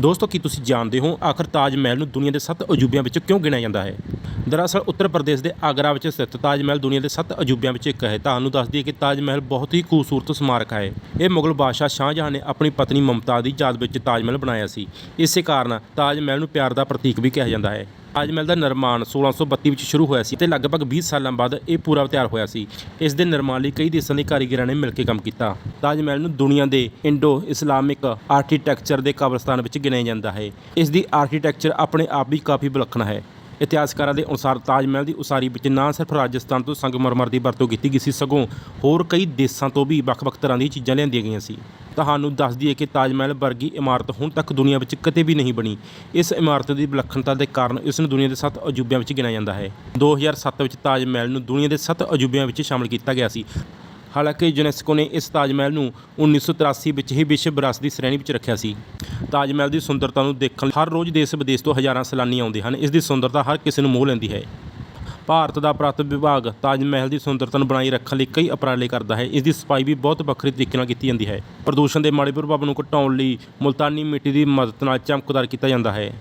ਦੋਸਤੋ, ਕੀ ਤੁਸੀਂ ਜਾਣਦੇ ਹੋ ਆਖਰ ਤਾਜ ਮਹਿਲ ਨੂੰ ਦੁਨੀਆ ਦੇ 7 ਅਜੂਬਿਆਂ ਵਿੱਚ ਕਿਉਂ ਗਿਣਿਆ ਜਾਂਦਾ ਹੈ? ਦਰਅਸਲ, ਉੱਤਰ ਪ੍ਰਦੇਸ਼ ਦੇ ਆਗਰਾ ਵਿੱਚ ਸਥਿਤ ਤਾਜ ਮਹਿਲ ਦੁਨੀਆ ਦੇ 7 ਅਜੂਬਿਆਂ ਵਿੱਚ ਇੱਕ ਹੈ। ਤੁਹਾਨੂੰ ਦੱਸ ਦਈਏ ਕਿ ਤਾਜ ਮਹਿਲ ਬਹੁਤ ਹੀ ਖੂਬਸੂਰਤ ਸਮਾਰਕ ਹੈ। ਇਹ ਮੁਗਲ ਬਾਦਸ਼ਾਹ ਸ਼ਾਹਜਹਾਂ ਨੇ ਆਪਣੀ ਪਤਨੀ ਮਮਤਾ ਦੀ ਯਾਦ ਵਿੱਚ ਤਾਜ ਮਹਿਲ ਬਣਾਇਆ ਸੀ। ਇਸੇ ਕਾਰਨ ਤਾਜ ਮਹਿਲ ਨੂੰ ਪਿਆਰ ਦਾ ਪ੍ਰਤੀਕ ਵੀ ਕਿਹਾ ਜਾਂਦਾ ਹੈ। ਤਾਜ ਮਹਿਲ ਦਾ ਨਿਰਮਾਣ 1632 ਵਿੱਚ ਸ਼ੁਰੂ ਹੋਇਆ ਸੀ ਤੇ ਲਗਭਗ 20 ਸਾਲਾਂ ਬਾਅਦ ਇਹ ਪੂਰਾ ਤਿਆਰ ਹੋਇਆ ਸੀ। ਇਸ ਦੇ ਨਿਰਮਾਣ ਲਈ ਕਈ ਦੇਸ਼ਾਂ ਦੇ ਕਾਰੀਗਰਾਂ ਨੇ ਮਿਲ ਕੇ ਕੰਮ ਕੀਤਾ। ਤਾਜ ਮਹਿਲ ਨੂੰ ਦੁਨੀਆ ਦੇ ਇੰਡੋ ਇਸਲਾਮਿਕ ਆਰਕੀਟੈਕਚਰ ਦੇ ਕਬਰਸਤਾਨ ਵਿੱਚ ਗਿਣਿਆ ਜਾਂਦਾ ਹੈ। ਇਸ ਦੀ ਆਰਕੀਟੈਕਚਰ ਆਪਣੇ ਆਪ ਵੀ ਕਾਫੀ ਵਿਲੱਖਣ ਹੈ। ਇਤਿਹਾਸਕਾਰਾਂ ਦੇ ਅਨੁਸਾਰ ਤਾਜ ਮਹਿਲ ਦੀ ਉਸਾਰੀ ਵਿੱਚ ਨਾ ਸਿਰਫ ਰਾਜਸਥਾਨ ਤੋਂ ਸੰਗਮਰਮਰ ਦੀ ਵਰਤੋਂ ਕੀਤੀ ਗਈ ਸੀ, ਸਗੋਂ ਹੋਰ ਕਈ ਦੇਸ਼ਾਂ ਤੋਂ ਵੀ ਵੱਖ-ਵੱਖ ਤਰ੍ਹਾਂ ਦੀਆਂ ਚੀਜ਼ਾਂ ਲਿਆਂਦੀਆਂ ਗਈਆਂ ਸੀ। ਤੁਹਾਨੂੰ ਦੱਸ ਦਈਏ ਕਿ ਤਾਜ ਮਹਿਲ ਵਰਗੀ ਇਮਾਰਤ ਹੁਣ ਤੱਕ ਦੁਨੀਆ ਵਿੱਚ ਕਿਤੇ ਵੀ ਨਹੀਂ ਬਣੀ। ਇਸ ਇਮਾਰਤ ਦੀ ਵਿਲੱਖਣਤਾ ਦੇ ਕਾਰਨ ਇਸ ਨੂੰ ਦੁਨੀਆ ਦੇ 7 ਅਜੂਬਿਆਂ ਵਿੱਚ ਗਿਣਿਆ ਜਾਂਦਾ ਹੈ। 2007 ਵਿੱਚ ਤਾਜ ਮਹਿਲ ਨੂੰ ਦੁਨੀਆ ਦੇ 7 ਅਜੂਬਿਆਂ ਵਿੱਚ ਸ਼ਾਮਲ ਕੀਤਾ ਗਿਆ ਸੀ। ਹਾਲਾਂਕਿ ਯੂਨੈਸਕੋ ਨੇ ਇਸ ਤਾਜ ਮਹਿਲ ਨੂੰ 1983 ਵਿੱਚ ਹੀ ਵਿਸ਼ਵ ਵਿਰਾਸਤ ਦੀ ਸ਼੍ਰੇਣੀ ਵਿੱਚ ਰੱਖਿਆ ਸੀ। ਤਾਜ ਮਹਿਲ ਦੀ ਸੁੰਦਰਤਾ ਨੂੰ ਦੇਖਣ ਹਰ ਰੋਜ਼ ਦੇਸ਼ ਵਿਦੇਸ਼ ਤੋਂ ਹਜ਼ਾਰਾਂ ਸੈਲਾਨੀ ਆਉਂਦੇ ਹਨ। ਇਸ ਦੀ ਸੁੰਦਰਤਾ ਹਰ ਕਿਸੇ ਨੂੰ ਮੋਹ ਲੈਂਦੀ ਹੈ। ਭਾਰਤ ਦਾ ਪੁਰਾਤਨ ਵਿਭਾਗ ਤਾਜ ਮਹਿਲ ਦੀ ਸੁੰਦਰਤਾ ਨੂੰ ਬਣਾਈ ਰੱਖਣ ਲਈ ਕਈ ਉਪਰਾਲੇ ਕਰਦਾ ਹੈ। ਇਸ ਦੀ ਸਫ਼ਾਈ ਵੀ ਬਹੁਤ ਵੱਖਰੇ ਤਰੀਕੇ ਨਾਲ ਕੀਤੀ ਜਾਂਦੀ ਹੈ। ਪ੍ਰਦੂਸ਼ਣ ਦੇ ਮਾੜੇ ਪ੍ਰਭਾਵ ਨੂੰ ਘਟਾਉਣ ਲਈ ਮੁਲਤਾਨੀ ਮਿੱਟੀ ਦੀ ਮਦਦ ਨਾਲ ਚਮਕਦਾਰ ਕੀਤਾ ਜਾਂਦਾ ਹੈ।